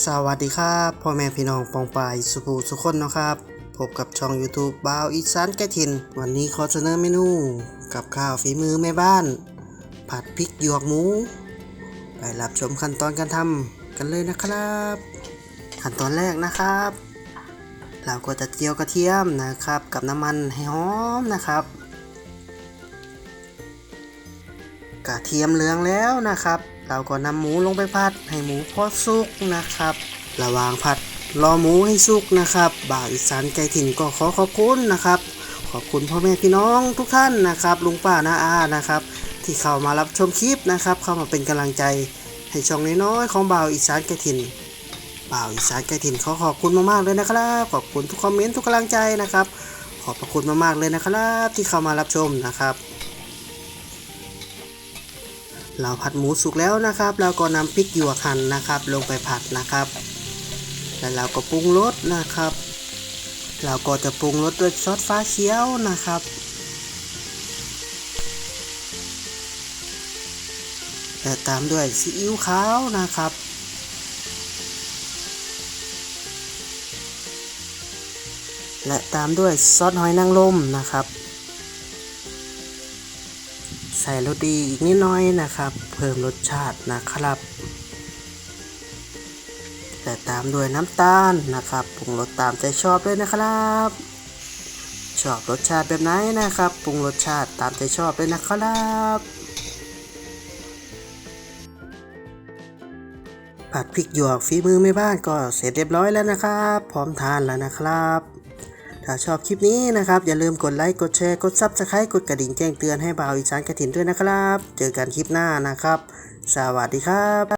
สวัสดีครับพ่อแม่พี่น้องปองปายสุภูสุคนนะครับพบกับช่อง YouTube บ่าวอีสานแก่ถิ่นวันนี้ขอเสนอเมนู กับข้าวฝีมือแม่บ้าน ผัดพริกหยวกหมู ไปรับชมขั้นตอนการทำกันเลยนะครับ ขั้นตอนแรกนะครับ เราก็จะเจียวกระเทียมนะครับ กับน้ำมันให้หอมนะครับ กระเทียมเหลืองแล้วนะครับ เราก็นำหมูลงไปผัดให้หมูพอสุกนะครับ ระหว่างผัดรอหมูให้สุกนะครับ บ่าวอีสานใจถิ่นก็ขอขอบคุณนะครับ ขอบคุณพ่อแม่พี่น้องทุกท่านนะครับ ลุงป้าน้าอานะครับ ที่เข้ามารับชมคลิปนะครับ เข้ามาเป็นกำลังใจให้ช่องน้อยๆของบ่าวอีสานใจถิ่นบ่าวอีสานใจถิ่นขอขอบคุณมากๆเลยนะครับ ขอบคุณทุกคอมเมนต์ทุกกำลังใจนะครับ ขอบพระคุณมากๆเลยนะครับ ที่เข้ามารับชมนะครับ เราผัดหมูสุกแล้วนะครับเราก็นำพริกหยวกหั่นนะครับ ลงไปผัดนะครับ แล้วเราก็ปรุงรสนะครับ เราก็จะปรุงรสด้วยซอสฟ้าเขียวนะครับและตามด้วยซีอิ๊วขาวนะครับและตามด้วยซอสหอยนางรมนะครับ ใส่รสดีอีกนิดหน้อยนะครับ เพิ่มรสชาตินะครับ แต่ตามด้วยน้ำตาลนะครับปรุงรสตามใจชอบเลยนะครับ ชอบรสชาติแบบไหนนะครับปรุงรสชาติตามใจชอบเลยนะครับผัดพริกหยวกฝีมือแม่บ้านก็เสร็จเรียบร้อยแล้วนะครับ พร้อมทานแล้วนะครับ ถ้าชอบคลิปนี้นะครับ อย่าลืมกดไลค์กดแชร์กดซับสไครต์กดกระดิ่งแจ้งเตือนให้บ่าวอีสานกระถินด้วยนะครับ เจอกันคลิปหน้านะครับ สวัสดีครับ